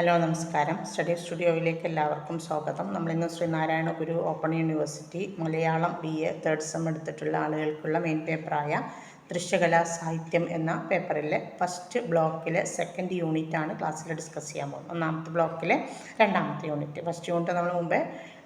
Hello നമസ്കാരം. Study സ്റ്റുഡിയോയിലേക്ക് എല്ലാവർക്കും സ്വാഗതം. നമ്മളിന്ന് Sreenarayana Guru open university Malayalam B A third sem എടുത്തിട്ടുള്ള ആളുകൾക്കുള്ള മെയിൻ പേപ്പറായ ദൃശ്യകലാ സാഹിത്യം എന്ന പേപ്പറിലെ ഫസ്റ്റ് ബ്ലോക്കിലെ സെക്കൻഡ് യൂണിറ്റാണ് ക്ലാസ്സിൽ ഡിസ്കസ് ചെയ്യാൻ പോകുന്നത്. ഒന്നാമത്തെ ബ്ലോക്കിലെ രണ്ടാമത്തെ യൂണിറ്റ് ഫസ്റ്റ് യൂണിറ്റ് നമ്മൾ മുമ്പേ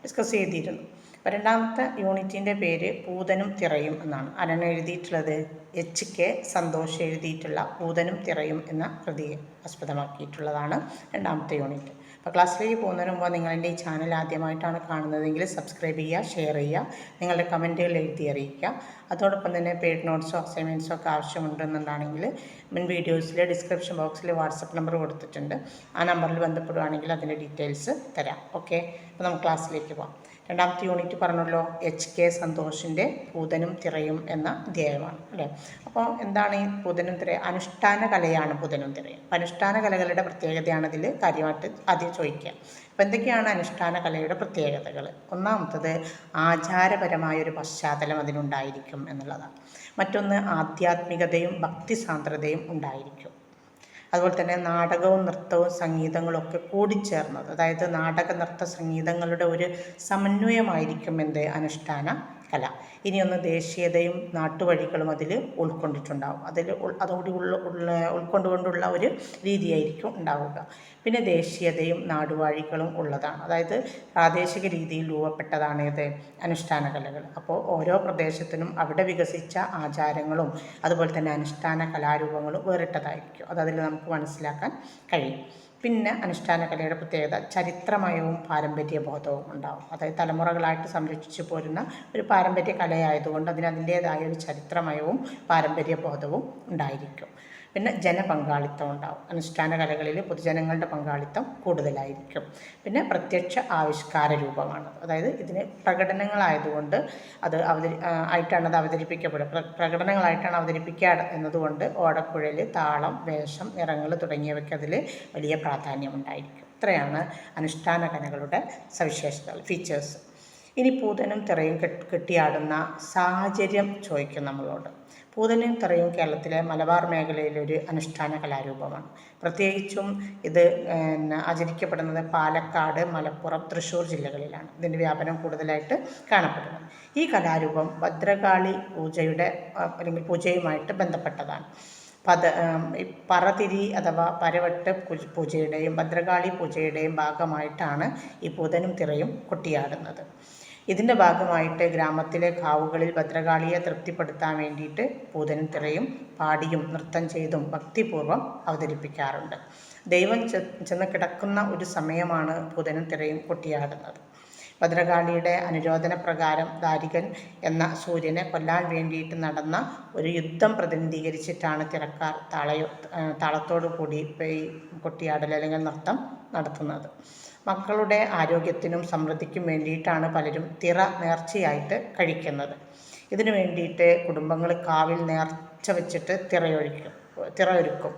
ഡിസ്കസ് ചെയ്തിരുന്നു. രണ്ടാമത്തെ യൂണിറ്റിന്റെ പേര് പൂതനും തിറയും എന്നാണ്. ആരാണ് എഴുതിയിട്ടുള്ളത്? എച്ച് കെ സന്തോഷ് എഴുതിയിട്ടുള്ള പൂതനും തിറയും എന്ന കൃതിയെ ആസ്പദമാക്കിയിട്ടുള്ളതാണ് രണ്ടാമത്തെ യൂണിറ്റ്. അപ്പോൾ ക്ലാസ്സിലേക്ക് പോകുന്നതിന് മുമ്പ് നിങ്ങളെന്റെ ഈ ചാനൽ ആദ്യമായിട്ടാണ് കാണുന്നതെങ്കിൽ സബ്സ്ക്രൈബ് ചെയ്യുക ഷെയർ ചെയ്യുക നിങ്ങളുടെ കമന്റുകൾ എഴുതി അറിയിക്കുക. അതോടൊപ്പം തന്നെ പേഡ് നോട്ട്സോ അസൈൻമെന്റ്സോ ഒക്കെ ആവശ്യമുണ്ടെന്നുണ്ടാണെങ്കിൽ മുൻ വീഡിയോസിൽ ഡിസ്ക്രിപ്ഷൻ ബോക്സിൽ വാട്സപ്പ് നമ്പർ കൊടുത്തിട്ടുണ്ട്. ആ നമ്പറിൽ ബന്ധപ്പെടുകയാണെങ്കിൽ അതിന്റെ ഡീറ്റെയിൽസ് തരാം. ഓക്കെ അപ്പോൾ നമുക്ക് ക്ലാസ്സിലേക്ക് പോകാം. രണ്ടാമത്തെ യൂണിറ്റ് പറഞ്ഞല്ലോ എച്ച് കെ സന്തോഷിന്റെ പൂതനും തിറയും എന്ന അധ്യായമാണ് അല്ലേ? അപ്പോൾ എന്താണ് ഈ പൂതനും തിറ അനുഷ്ഠാന കലയാണ് പൂതനും തിറയും. അപ്പോൾ അനുഷ്ഠാന കലകളുടെ പ്രത്യേകതയാണ് ഇതിൽ കാര്യമായിട്ട് ആദ്യം ചോദിക്കുക. അപ്പോൾ എന്തൊക്കെയാണ് അനുഷ്ഠാന കലയുടെ പ്രത്യേകതകൾ ഒന്നാമത്തത് ആചാരപരമായ ഒരു പശ്ചാത്തലം അതിനുണ്ടായിരിക്കും എന്നുള്ളതാണ്. മറ്റൊന്ന് ആധ്യാത്മികതയും ഭക്തി സാന്ദ്രതയും ഉണ്ടായിരിക്കും. അതുപോലെ തന്നെ നാടകവും നൃത്തവും സംഗീതങ്ങളും ഒക്കെ കൂടിച്ചേർന്നത്. അതായത് നാടക നൃത്ത സംഗീതങ്ങളുടെ ഒരു സമന്വയമായിരിക്കും എന്ത് അനുഷ്ഠാന. കല. ഇനിയൊന്ന് ദേശീയതയും നാട്ടുവഴികളും അതിൽ ഉൾക്കൊണ്ടിട്ടുണ്ടാവും. അതിൽ അതോടി ഉള്ള ഉൾക്കൊണ്ടുകൊണ്ടുള്ള ഒരു രീതിയായിരിക്കും ഉണ്ടാവുക. പിന്നെ ദേശീയതയും നാടുവാഴികളും ഉള്ളതാണ്. അതായത് പ്രാദേശിക രീതിയിൽ രൂപപ്പെട്ടതാണ് ഇത് അനുഷ്ഠാന കലകൾ അപ്പോൾ ഓരോ പ്രദേശത്തിനും അവിടെ വികസിച്ച ആചാരങ്ങളും അതുപോലെ തന്നെ അനുഷ്ഠാന കലാരൂപങ്ങളും വേറിട്ടതായിരിക്കും. അത് നമുക്ക് മനസ്സിലാക്കാൻ കഴിയും. പിന്നെ അനുഷ്ഠാന കലയുടെ പ്രത്യേകത ചരിത്രമയവും പാരമ്പര്യ ബോധവും ഉണ്ടാവും. അതായത് തലമുറകളായിട്ട് സംരക്ഷിച്ചു പോരുന്ന ഒരു പാരമ്പര്യ കലയായതുകൊണ്ട് അതിന് അതിന്റേതായ ഒരു ചരിത്രമയവും പാരമ്പര്യ ബോധവും ഉണ്ടായിരിക്കും. പിന്നെ ജനപങ്കാളിത്തം ഉണ്ടാവും. അനുഷ്ഠാന കലകളിൽ പൊതുജനങ്ങളുടെ പങ്കാളിത്തം കൂടുതലായിരിക്കും. പിന്നെ പ്രത്യക്ഷ ആവിഷ്കാര രൂപമാണ്. അതായത് ഇതിന് പ്രകടനങ്ങളായതുകൊണ്ട് അത് അവതരി ആയിട്ടാണ് അത് അവതരിപ്പിക്കപ്പെടുക. പ്ര പ്രകടനങ്ങളായിട്ടാണ് അവതരിപ്പിക്കുക എന്നതുകൊണ്ട് ഓടക്കുഴൽ താളം വേഷം നിറങ്ങൾ തുടങ്ങിയവയ്ക്ക് അതിൽ വലിയ പ്രാധാന്യമുണ്ടായിരിക്കും. ഇത്രയാണ് അനുഷ്ഠാന കലകളുടെ സവിശേഷതകൾ ഫീച്ചേഴ്സ്. ഇനി പൂതനും തിറയും കെട്ടിയാടുന്ന സാഹചര്യം ചോദിക്കും നമ്മളോട്. പൂതനും തറയും കേരളത്തിലെ മലബാർ മേഖലയിലൊരു അനുഷ്ഠാന കലാരൂപമാണ്. പ്രത്യേകിച്ചും ഇത് ആചരിക്കപ്പെടുന്നത് പാലക്കാട് മലപ്പുറം തൃശ്ശൂർ ജില്ലകളിലാണ്. ഇതിന്റെ വ്യാപനം കൂടുതലായിട്ട് കാണപ്പെടുന്നത് ഈ കലാരൂപം ഭദ്രകാളി പൂജയുടെ അല്ലെങ്കിൽ പൂജയുമായിട്ട് ബന്ധപ്പെട്ടതാണ്. പത പറതിരി അഥവാ പരവട്ട് പൂജയുടെയും ഭദ്രകാളി പൂജയുടെയും ഭാഗമായിട്ടാണ് ഈ പൂതനും തിറയും കൊട്ടിയാടുന്നത്. ഇതിന്റെ ഭാഗമായിട്ട് ഗ്രാമത്തിലെ കാവുകളിൽ ഭദ്രകാളിയെ തൃപ്തിപ്പെടുത്താൻ വേണ്ടിയിട്ട് പൂതനും തിറയും പാടിയും നൃത്തം ചെയ്തും ഭക്തിപൂർവം അവതരിപ്പിക്കാറുണ്ട്. ദൈവം ചെന്ന് കിടക്കുന്ന ഒരു സമയമാണ് പൂതനും തിറയും കൊട്ടിയാടുന്നത്. ഭദ്രകാളിയുടെ അനുരോധന പ്രകാരം ദാരികൻ എന്ന സൂര്യനെ കൊല്ലാൻ വേണ്ടിയിട്ട് നടന്ന ഒരു യുദ്ധം പ്രതിനിധീകരിച്ചിട്ടാണ് തിരക്കാർ താളയോ താളത്തോടു കൂടി ഈ കൊട്ടിയാടൽ അല്ലെങ്കിൽ നൃത്തം നടത്തുന്നത്. മക്കളുടെ ആരോഗ്യത്തിനും സമൃദ്ധിക്കും വേണ്ടിയിട്ടാണ് പലരും തിറ നേർച്ചയായിട്ട് കഴിക്കുന്നത്. ഇതിനു വേണ്ടിയിട്ട് കുടുംബങ്ങൾ കാവിൽ നേർച്ച വെച്ചിട്ട് തിറയൊഴിക്കും തിറ ഒരുക്കും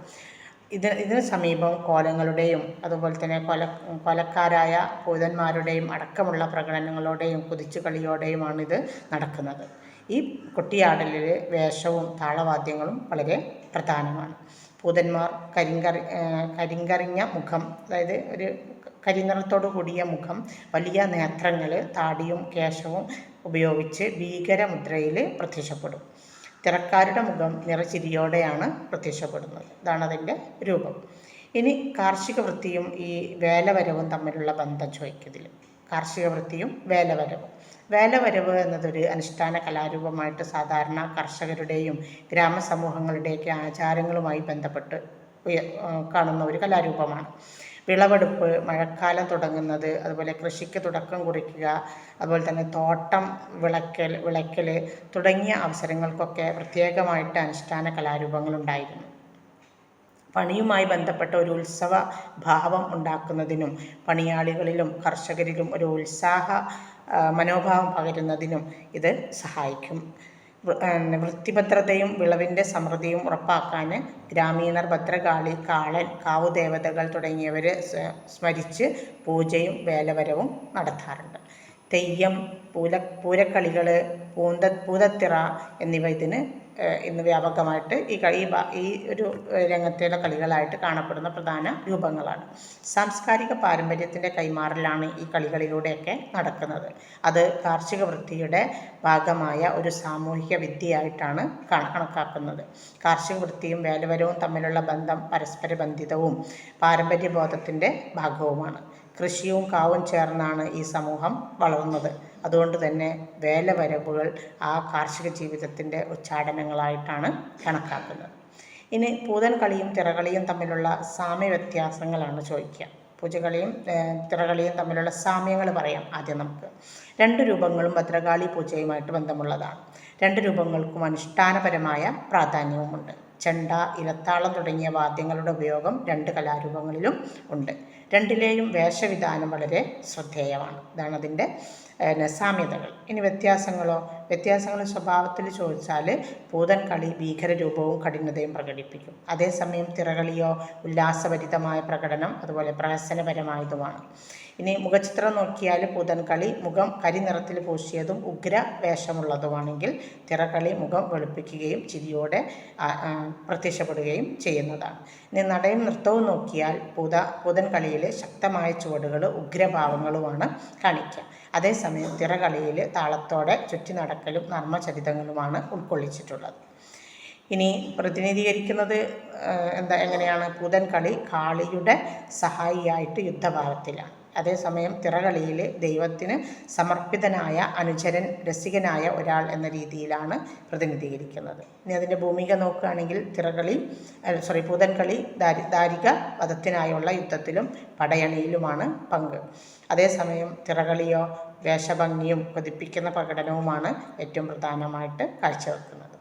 ഇത് ഇതിന് സമീപം കോലങ്ങളുടെയും അതുപോലെ തന്നെ കൊല കൊലക്കാരായ പൂതന്മാരുടെയും അടക്കമുള്ള പ്രകടനങ്ങളോടെയും കുതിച്ചുകളിയോടെയുമാണ് ഇത് നടക്കുന്നത്. ഈ കൊട്ടിയാടലിൽ വേഷവും താളവാദ്യങ്ങളും വളരെ പ്രധാനമാണ്. പൂതന്മാർ കരിങ്കറി കരിങ്കറിഞ്ഞ മുഖം അതായത് ഒരു കരിനിറത്തോടു കൂടിയ മുഖം വലിയ നേത്രങ്ങൾ താടിയും കേശവും ഉപയോഗിച്ച് ഭീകരമുദ്രയിൽ പ്രത്യക്ഷപ്പെടും. തിരക്കാരുടെ മുഖം നിറച്ചിരിയോടെയാണ് പ്രത്യക്ഷപ്പെടുന്നത്. ഇതാണ് അതിന്റെ രൂപം. ഇനി കാർഷിക വൃത്തിയും ഈ വേലവരവും തമ്മിലുള്ള ബന്ധം ചോദിക്കതിൽ കാർഷിക വൃത്തിയും വേലവരവും. വേലവരവ് എന്നതൊരു അനുഷ്ഠാന കലാരൂപമായിട്ട് സാധാരണ കർഷകരുടെയും ഗ്രാമസമൂഹങ്ങളുടെയൊക്കെ ആചാരങ്ങളുമായി ബന്ധപ്പെട്ട് കാണുന്ന ഒരു കലാരൂപമാണ്. വിളവെടുപ്പ് മഴക്കാലം തുടങ്ങുന്നത് അതുപോലെ കൃഷിക്ക് തുടക്കം കുറിക്കുക അതുപോലെ തന്നെ തോട്ടം വിളക്കൽ വിളക്കൽ തുടങ്ങിയ അവസരങ്ങൾക്കൊക്കെ പ്രത്യേകമായിട്ട് അനുഷ്ഠാന കലാരൂപങ്ങളുണ്ടായിരുന്നു. പണിയുമായി ബന്ധപ്പെട്ട ഒരു ഉത്സവ ഭാവം ഉണ്ടാക്കുന്നതിനും പണിയാളികളിലും കർഷകരിലും ഒരു ഉത്സാഹ മനോഭാവം പകരുന്നതിനും ഇത് സഹായിക്കും. വൃത്തിഭദ്രതയും വിളവിന്റെ സമൃദ്ധിയും ഉറപ്പാക്കാൻ ഗ്രാമീണർ ഭദ്രകാളി കാളൻ കാവുദേവതകൾ തുടങ്ങിയവരെ സ്മരിച്ച് പൂജയും വേലവരവും നടത്താറുണ്ട്. തെയ്യം പൂല പൂരക്കളികൾ പൂന്ത പൂതത്തിറ എന്നിവ ഇതിന് ഇന്ന് വ്യാപകമായിട്ട് ഈ ഈ ഈ ഒരു രംഗത്തുള്ള കളികളായിട്ട് കാണപ്പെടുന്ന പ്രധാന രൂപങ്ങളാണ്. സാംസ്കാരിക പാരമ്പര്യത്തിന്റെ കൈമാറലാണ് ഈ കളികളിലൂടെയൊക്കെ നടക്കുന്നത്. അത് കാർഷിക വൃത്തിയുടെ ഭാഗമായ ഒരു സാമൂഹിക വിദ്യയായിട്ടാണ് കണ- കണക്കാക്കുന്നത്. കാർഷിക വൃത്തിയും വേലവരവും തമ്മിലുള്ള ബന്ധം പരസ്പര ബന്ധിതവും പാരമ്പര്യബോധത്തിന്റെ ഭാഗവുമാണ്. കൃഷിയും കാവും ചേർന്നാണ് ഈ സമൂഹം വളർന്നത്. അതുകൊണ്ട് തന്നെ വേലവരവുകൾ ആ കാർഷിക ജീവിതത്തിന്റെ ഉച്ചാടനങ്ങളായിട്ടാണ് കണക്കാക്കുന്നത്. ഇനി പൂതൻ കളിയും തിറകളിയും തമ്മിലുള്ള സാമ്യ വ്യത്യാസങ്ങളാണ് ചോദിക്കുക. പൂജകളിയും തിറകളിയും തമ്മിലുള്ള സാമ്യങ്ങൾ പറയാം ആദ്യം നമുക്ക്. രണ്ട് രൂപങ്ങളും ഭദ്രകാളി പൂജയുമായിട്ട് ബന്ധമുള്ളതാണ്. രണ്ട് രൂപങ്ങൾക്കും അനുഷ്ഠാനപരമായ പ്രാധാന്യവുമുണ്ട്. ചെണ്ട ഇലത്താളം തുടങ്ങിയ വാദ്യങ്ങളുടെ ഉപയോഗം രണ്ട് കലാരൂപങ്ങളിലും ഉണ്ട്. രണ്ടിലെയും വേഷവിധാനം വളരെ ശ്രദ്ധേയമാണ്. ഇതാണ് അതിന്റെ സാമ്യതകൾ ഇനി വ്യത്യാസങ്ങളോ വ്യത്യാസങ്ങൾ സ്വഭാവത്തിൽ ചോദിച്ചാൽ പൂതൻ കളി ഭീകരരൂപവും കഠിനതയും പ്രകടിപ്പിക്കും. അതേസമയം തിറകളിയോ ഉല്ലാസഭരിതമായ പ്രകടനം അതുപോലെ പ്രഹസനപരമായതുമാണ്. ഇനി മുഖചിത്രം നോക്കിയാൽ പൂതൻകളി മുഖം കരിനിറത്തിൽ പൂശിയതും ഉഗ്ര വേഷമുള്ളതുമാണെങ്കിൽ തിറകളി മുഖം വെളുപ്പിക്കുകയും ചിരിയോടെ പ്രത്യക്ഷപ്പെടുകയും ചെയ്യുന്നതാണ്. ഇനി നടയും നൃത്തവും നോക്കിയാൽ പൂത പൂതൻകളിയിലെ ശക്തമായ ചുവടുകൾ ഉഗ്രഭാവങ്ങളുമാണ് കാണിക്കുക. അതേസമയം തിറകളിയിൽ താളത്തോടെ ചുറ്റി നടക്കലും നർമ്മചരിതങ്ങളുമാണ് ഉൾക്കൊള്ളിച്ചിട്ടുള്ളത്. ഇനി പ്രതിനിധീകരിക്കുന്നത് എന്താ എങ്ങനെയാണ്? പൂതൻകളി കാളിയുടെ സഹായിയായിട്ട് യുദ്ധഭാവത്തിലാണ് അതേസമയം തിറകളിയിൽ ദൈവത്തിന് സമർപ്പിതനായ അനുചരൻ രസികനായ ഒരാൾ എന്ന രീതിയിലാണ് പ്രതിനിധീകരിക്കുന്നത്. ഇനി അതിന്റെ ഭൂമിക നോക്കുകയാണെങ്കിൽ തിറകളി സോറി പൂതൻകളി ദാരി ദാരിക വധത്തിനായുള്ള യുദ്ധത്തിലും പടയണിയിലുമാണ് പങ്ക്. അതേസമയം തിറകളിയോ വേഷഭംഗിയും കൊതിപ്പിക്കുന്ന പ്രകടനവുമാണ് ഏറ്റവും പ്രധാനമായിട്ട് കാഴ്ചവെക്കുന്നത്.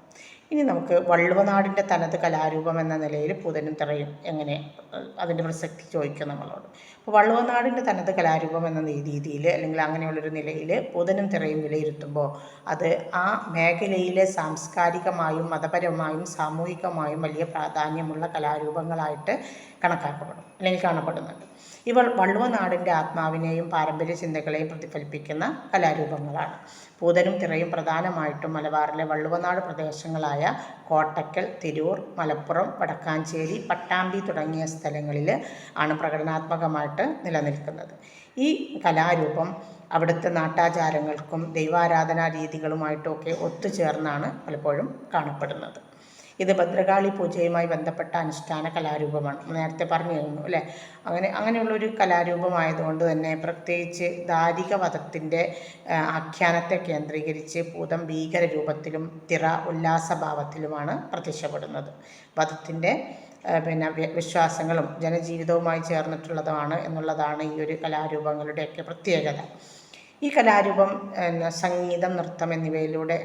ഇനി നമുക്ക് വള്ളുവനാടിന്റെ തനത് കലാരൂപം എന്ന നിലയിൽ പൂതനും തിറയും എങ്ങനെ? അതിന്റെ പ്രസക്തി ചോദിക്കും നമ്മളോട്. വള്ളുവനാടിന്റെ തനത് കലാരൂപം എന്ന രീതിയിൽ അല്ലെങ്കിൽ അങ്ങനെയുള്ളൊരു നിലയിൽ പൂതനും തിറയും വിലയിരുത്തുമ്പോൾ അത് ആ മേഖലയിലെ സാംസ്കാരികമായും മതപരമായും സാമൂഹികമായും വലിയ പ്രാധാന്യമുള്ള കലാരൂപങ്ങളായിട്ട് കണക്കാക്കപ്പെടും അല്ലെങ്കിൽ കാണപ്പെടുന്നുണ്ട്. ഇവ വള്ളുവനാടിന്റെ ആത്മാവിനെയും പാരമ്പര്യ ചിന്തകളെയും പ്രതിഫലിപ്പിക്കുന്ന കലാരൂപങ്ങളാണ്. പൂതനും തിറയും പ്രധാനമായിട്ടും മലബാറിലെ വള്ളുവനാട് പ്രദേശങ്ങളായ കോട്ടക്കൽ തിരൂർ മലപ്പുറം വടക്കാഞ്ചേരി പട്ടാമ്പി തുടങ്ങിയ സ്ഥലങ്ങളിൽ ആണ് പ്രകടനാത്മകമായിട്ട് നിലനിൽക്കുന്നത്. ഈ കലാരൂപം അവിടുത്തെ നാട്ടാചാരങ്ങൾക്കും ദൈവാരാധനാ രീതികളുമായിട്ടുമൊക്കെ ഒത്തുചേർന്നാണ് പലപ്പോഴും കാണപ്പെടുന്നത്. ഇത് ഭദ്രകാളി പൂജയുമായി ബന്ധപ്പെട്ട അനുഷ്ഠാന കലാരൂപമാണ്. നേരത്തെ പറഞ്ഞു കഴിഞ്ഞു അല്ലേ? അങ്ങനെ അങ്ങനെയുള്ളൊരു കലാരൂപമായതുകൊണ്ട് തന്നെ പ്രത്യേകിച്ച് ദാരിക വധത്തിന്റെ ആഖ്യാനത്തെ കേന്ദ്രീകരിച്ച് ഭൂതം ഭീകര രൂപത്തിലും തിറ ഉല്ലാസഭാവത്തിലുമാണ് പ്രത്യക്ഷപ്പെടുന്നത്. വധത്തിന്റെ പിന്നെ വിശ്വാസങ്ങളും ജനജീവിതവുമായി ചേർന്നിട്ടുള്ളതാണ് എന്നുള്ളതാണ് ഈ ഒരു കലാരൂപങ്ങളുടെയൊക്കെ പ്രത്യേകത. ഈ കലാരൂപം സംഗീതം നൃത്തം എന്നിവയിലൂടെ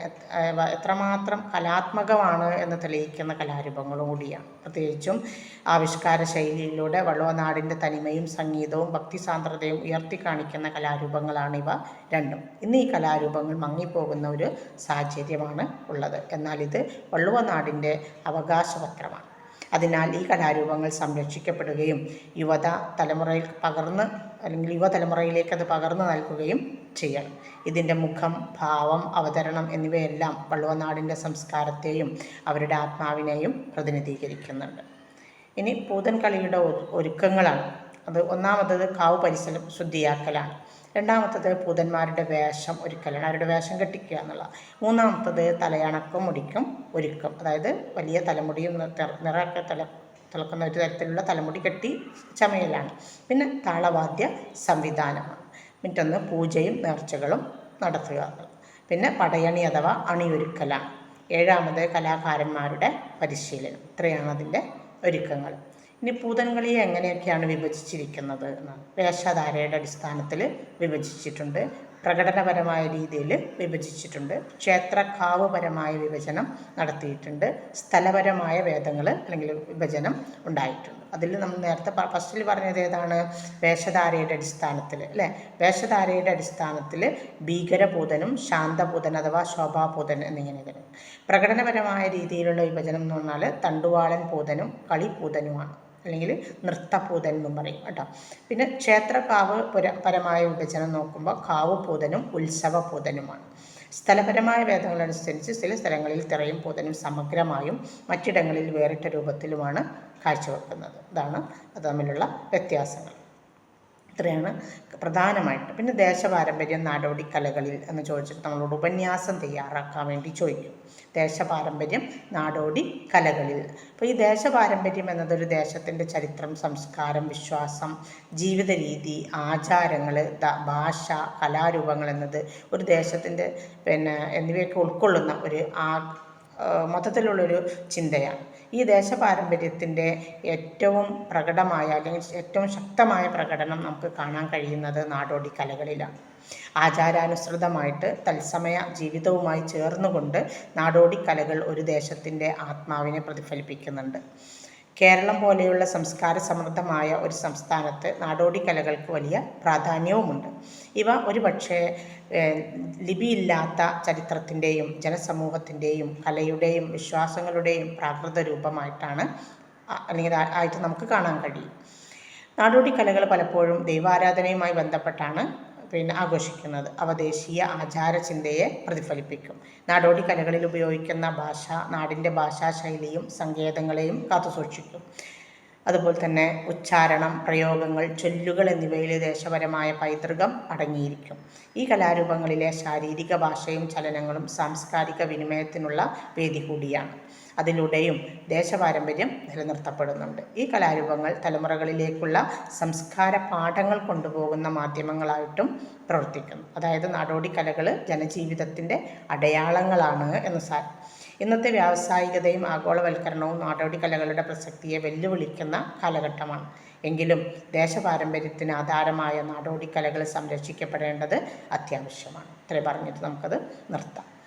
എത്രമാത്രം കലാത്മകമാണ് എന്ന് തെളിയിക്കുന്ന കലാരൂപങ്ങളും കൂടിയാണ്. പ്രത്യേകിച്ചും ആവിഷ്കാര ശൈലിയിലൂടെ വള്ളുവനാടിന്റെ തനിമയും സംഗീതവും ഭക്തിസാന്ദ്രതയും ഉയർത്തി കാണിക്കുന്ന കലാരൂപങ്ങളാണ് ഇവ രണ്ടും. ഇന്ന് ഈ കലാരൂപങ്ങൾ മങ്ങിപ്പോകുന്ന ഒരു സാഹചര്യമാണ് ഉള്ളത്. എന്നാൽ ഇത് വള്ളുവനാടിന്റെ അവകാശപത്രമാണ്. അതിനാൽ ഈ കലാരൂപങ്ങൾ സംരക്ഷിക്കപ്പെടുകയും യുവത തലമുറയിൽ പകർന്ന് അല്ലെങ്കിൽ യുവതലമുറയിലേക്ക് അത് പകർന്നു നൽകുകയും ചെയ്യണം. ഇതിന്റെ മുഖം ഭാവം അവതരണം എന്നിവയെല്ലാം വള്ളുവനാടിന്റെ സംസ്കാരത്തെയും അവരുടെ ആത്മാവിനെയും പ്രതിനിധീകരിക്കുന്നുണ്ട്. ഇനി പൂതൻ കളിയുടെ ഒരുക്കങ്ങളാണ്. അത് ഒന്നാമത്തത് കാവ് പരിസരം ശുദ്ധിയാക്കലാണ്. രണ്ടാമത്തത് പൂതന്മാരുടെ വേഷം ഒരുക്കലാണ്. അവരുടെ വേഷം കെട്ടിക്കുക എന്നുള്ള. മൂന്നാമത്തത് തലയണക്കും മുടിക്കും ഒരുക്കും. അതായത് വലിയ തലമുടിയും നിറയൊക്കെ തല തിളക്കുന്ന ഒരു തരത്തിലുള്ള തലമുടി കെട്ടി ചമയലാണ്. പിന്നെ താളവാദ്യ സംവിധാനമാണ്. മറ്റൊന്ന് പൂജയും നേർച്ചകളും നടത്തുക. പിന്നെ പടയണി അഥവാ അണിയൊരുക്കലാണ്. ഏഴാമത് കലാകാരന്മാരുടെ പരിശീലനം. ഇത്രയാണ് അതിന്റെ ഒരുക്കങ്ങൾ. ഇനി പൂതൻകളി എങ്ങനെയൊക്കെയാണ് വിഭജിച്ചിരിക്കുന്നത് വേഷധാരയുടെ അടിസ്ഥാനത്തിൽ വിഭജിച്ചിട്ടുണ്ട്. പ്രകടനപരമായ രീതിയിൽ വിഭജിച്ചിട്ടുണ്ട്. ക്ഷേത്രകാവുപരമായ വിഭജനം നടത്തിയിട്ടുണ്ട്. സ്ഥലപരമായ വേദങ്ങൾ അല്ലെങ്കിൽ വിഭജനം ഉണ്ടായിട്ടുണ്ട്. അതിൽ നമ്മൾ നേരത്തെ ഫസ്റ്റിൽ പറഞ്ഞത് ഏതാണ്? വേഷധാരയുടെ അടിസ്ഥാനത്തിൽ അല്ലേ? വേഷധാരയുടെ അടിസ്ഥാനത്തിൽ ഭീകരഭൂതനും ശാന്തഭൂതൻ അഥവാ ശോഭാഭൂതൻ എന്നിങ്ങനെ പ്രകടനപരമായ രീതിയിലുള്ള വിഭജനം എന്ന് പറഞ്ഞാൽ തണ്ടുവാളൻ പൂതനും കളിപൂതനുമാണ്. അല്ലെങ്കിൽ നൃത്തപൂതൻ എന്നും പറയും കേട്ടോ. പിന്നെ ക്ഷേത്രകാവ് പുര പരമായ വിഭജനം നോക്കുമ്പോൾ കാവ് പൂതനും ഉത്സവ പൂതനുമാണ് സ്ഥലപരമായ വേദങ്ങളനുസരിച്ച് ചില സ്ഥലങ്ങളിൽ തിറയും പൂതനും സമഗ്രമായും മറ്റിടങ്ങളിൽ വേറിട്ട രൂപത്തിലുമാണ് കാഴ്ചവെക്കുന്നത്. ഇതാണ് അത് തമ്മിലുള്ള വ്യത്യാസങ്ങൾ. ഇത്രയാണ് പ്രധാനമായിട്ട്. പിന്നെ ദേശപാരമ്പര്യം നാടോടി കലകളിൽ എന്ന് ചോദിച്ചിട്ട് നമ്മളോട് ഉപന്യാസം തയ്യാറാക്കാൻ വേണ്ടി ചോദിക്കും. ദേശപാരമ്പര്യം നാടോടി കലകളിൽ അപ്പോൾ ഈ ദേശപാരമ്പര്യം എന്നതൊരു ദേശത്തിന്റെ ചരിത്രം സംസ്കാരം വിശ്വാസം ജീവിത രീതി ആചാരങ്ങൾ ഭാഷ കലാരൂപങ്ങൾ എന്നത് ഒരു ദേശത്തിന്റെ പിന്നെ എന്നിവയൊക്കെ ഉൾക്കൊള്ളുന്ന ഒരു ആ മൊത്തത്തിലുള്ളൊരു ചിന്തയാണ്. ഈ ദേശപാരമ്പര്യത്തിന്റെ ഏറ്റവും പ്രകടമായ അല്ലെങ്കിൽ ഏറ്റവും ശക്തമായ പ്രകടനം നമുക്ക് കാണാൻ കഴിയുന്നത് നാടോടി കലകളിലാണ്. ആചാരാനുസൃതമായിട്ട് തത്സമയ ജീവിതവുമായി ചേർന്നുകൊണ്ട് നാടോടി കലകൾ ഒരു ദേശത്തിന്റെ ആത്മാവിനെ പ്രതിഫലിപ്പിക്കുന്നുണ്ട്. കേരളം പോലെയുള്ള സംസ്കാര സമൃദ്ധമായ ഒരു സംസ്ഥാനത്ത് നാടോടി കലകൾക്ക് വലിയ പ്രാധാന്യവുമുണ്ട്. ഇവ ഒരുപക്ഷെ ലിപിയില്ലാത്ത ചരിത്രത്തിന്റെയും ജനസമൂഹത്തിന്റെയും കലയുടെയും വിശ്വാസങ്ങളുടെയും പ്രാകൃത രൂപമായിട്ടാണ് അല്ലെങ്കിൽ ആയിട്ട് നമുക്ക് കാണാൻ കഴിയും. നാടോടി കലകൾ പലപ്പോഴും ദൈവാരാധനയുമായി ബന്ധപ്പെട്ടാണ് പിന്നെ ആഘോഷിക്കുന്നത് അവ ദേശീയ ആചാരചിന്തയെ പ്രതിഫലിപ്പിക്കും. നാടോടി കലകളിൽ ഉപയോഗിക്കുന്ന ഭാഷ നാടിന്റെ ഭാഷാശൈലിയും സങ്കേതങ്ങളെയും കാത്തുസൂക്ഷിക്കും. അതുപോലെ തന്നെ ഉച്ചാരണം പ്രയോഗങ്ങൾ ചൊല്ലുകൾ എന്നിവയിൽ ദേശപരമായ പൈതൃകം അടങ്ങിയിരിക്കും. ഈ കലാരൂപങ്ങളിലെ ശാരീരിക ഭാഷയും ചലനങ്ങളും സാംസ്കാരിക വിനിമയത്തിനുള്ള വേദി കൂടിയാണ്. അതിലൂടെയും ദേശപാരമ്പര്യം നിലനിർത്തപ്പെടുന്നുണ്ട്. ഈ കലാരൂപങ്ങൾ തലമുറകളിലേക്കുള്ള സംസ്കാര പാഠങ്ങൾ കൊണ്ടുപോകുന്ന മാധ്യമങ്ങളായിട്ടും പ്രവർത്തിക്കുന്നു. അതായത് നാടോടി കലകൾ ജനജീവിതത്തിന്റെ അടയാളങ്ങളാണ് എന്ന് സാർ ഇന്നത്തെ വ്യാവസായികതയും ആഗോളവൽക്കരണവും നാടോടി കലകളുടെ പ്രസക്തിയെ വെല്ലുവിളിക്കുന്ന കാലഘട്ടമാണ്. എങ്കിലും ദേശപാരമ്പര്യത്തിന് ആധാരമായ നാടോടി കലകൾ സംരക്ഷിക്കപ്പെടേണ്ടത് അത്യാവശ്യമാണ്. ഇത്രയും പറഞ്ഞിട്ട് നമുക്കത് നിർത്താം.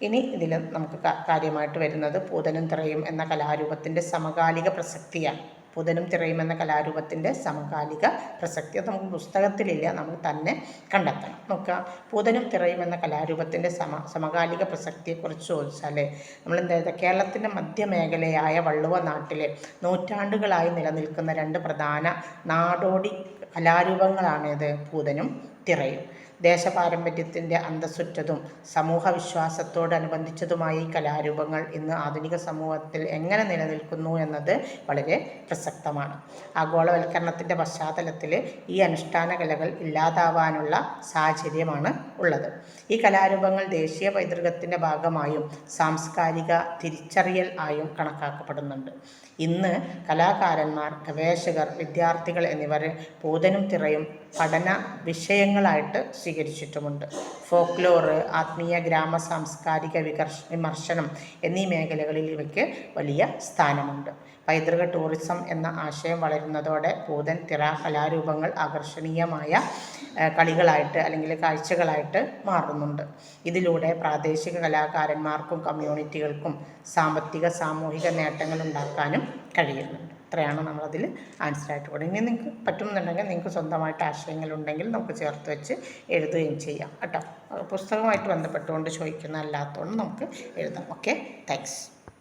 ഇനി ഇതിൽ നമുക്ക് കാര്യമായിട്ട് വരുന്നത് പൂതനും തിറയും എന്ന കലാരൂപത്തിന്റെ സമകാലിക പ്രസക്തിയാണ്. പൂതനും തിറയും എന്ന കലാരൂപത്തിന്റെ സമകാലിക പ്രസക്തി അത് നമുക്ക് പുസ്തകത്തിലില്ല നമ്മൾ തന്നെ കണ്ടെത്തണം. നോക്കുക. പൂതനും തിറയും എന്ന കലാരൂപത്തിന്റെ സമ സമകാലിക പ്രസക്തിയെക്കുറിച്ച് ചോദിച്ചാൽ നമ്മൾ എന്താ കേരളത്തിന്റെ മധ്യമേഖലയായ വള്ളുവ നാട്ടിലെ നൂറ്റാണ്ടുകളായി നിലനിൽക്കുന്ന രണ്ട് പ്രധാന നാടോടി കലാരൂപങ്ങളാണിത് പൂതനും തിറയും. ദേശപാരമ്പര്യത്തിന്റെ അന്തസ്സുറ്റതും സമൂഹ വിശ്വാസത്തോടനുബന്ധിച്ചതുമായ ഈ കലാരൂപങ്ങൾ ഇന്ന് ആധുനിക സമൂഹത്തിൽ എങ്ങനെ നിലനിൽക്കുന്നു എന്നത് വളരെ പ്രസക്തമാണ്. ആഗോളവൽക്കരണത്തിന്റെ പശ്ചാത്തലത്തിൽ ഈ അനുഷ്ഠാന കലകൾ ഇല്ലാതാവാനുള്ള സാഹചര്യമാണ് ഉള്ളത്. ഈ കലാരൂപങ്ങൾ ദേശീയ പൈതൃകത്തിന്റെ ഭാഗമായും സാംസ്കാരിക തിരിച്ചറിയൽ ആയും കണക്കാക്കപ്പെടുന്നുണ്ട്. ഇന്ന് കലാകാരന്മാർ ഗവേഷകർ വിദ്യാർത്ഥികൾ എന്നിവർ പൂതനും തിറയും പഠന വിഷയങ്ങളായിട്ട് സ്വീകരിച്ചിട്ടുമുണ്ട് ഫോക്ലോറ് ആത്മീയ ഗ്രാമ സാംസ്കാരിക വികർഷ വിമർശനം എന്നീ മേഖലകളിൽ ഇവയ്ക്ക് വലിയ സ്ഥാനമുണ്ട്. പൈതൃക ടൂറിസം എന്ന ആശയം വളരുന്നതോടെ പൂതൻ തിറ കലാരൂപങ്ങൾ ആകർഷണീയമായ കളികളായിട്ട് അല്ലെങ്കിൽ കാഴ്ചകളായിട്ട് മാറുന്നുണ്ട്. ഇതിലൂടെ പ്രാദേശിക കലാകാരന്മാർക്കും കമ്മ്യൂണിറ്റികൾക്കും സാമ്പത്തിക സാമൂഹിക നേട്ടങ്ങൾ ഉണ്ടാക്കാനും കഴിയുന്നുണ്ട്. ഇത്രയാണ് നമ്മളതിൽ ആൻസറായിട്ട് കൊടുക്കുക ഇനി നിങ്ങൾക്ക് പറ്റുന്നുണ്ടെങ്കിൽ നിങ്ങൾക്ക് സ്വന്തമായിട്ട് ആശയങ്ങളുണ്ടെങ്കിൽ നമുക്ക് ചേർത്ത് വെച്ച് എഴുതുകയും ചെയ്യാം. കേട്ടോ. പുസ്തകമായിട്ട് ബന്ധപ്പെട്ടുകൊണ്ട് ചോദിക്കുന്ന അല്ലാത്തതുകൊണ്ട് നമുക്ക് എഴുതാം. Okay thanks